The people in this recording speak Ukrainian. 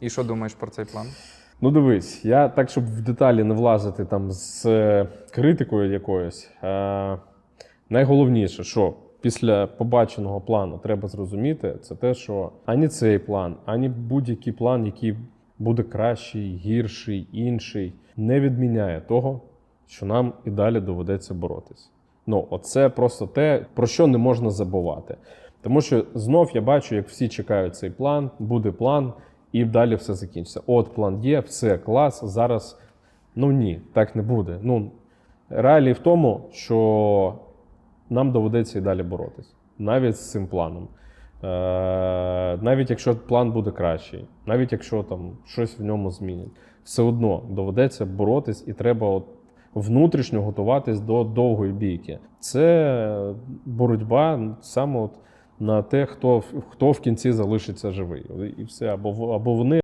І що думаєш про цей план? Ну, дивись, я так, щоб в деталі не влазити там з е, критикою якоюсь. Е, найголовніше, що після побаченого плану треба зрозуміти, це те, що ані цей план, ані будь-який план, який буде кращий, гірший, інший, не відміняє того, що нам і далі доведеться боротись. Ну, оце просто те, про що не можна забувати. Тому що знов я бачу, як всі чекають цей план, буде план, і далі все закінчиться. От план є, все клас. Зараз ну ні, так не буде. Ну реалії в тому, що нам доведеться і далі боротись, навіть з цим планом. Е, навіть якщо план буде кращий, навіть якщо там щось в ньому змінять, все одно доведеться боротись, і треба от внутрішньо готуватись до довгої бійки. Це боротьба саме от на те, хто, хто в кінці залишиться живий. І все, або, або вони,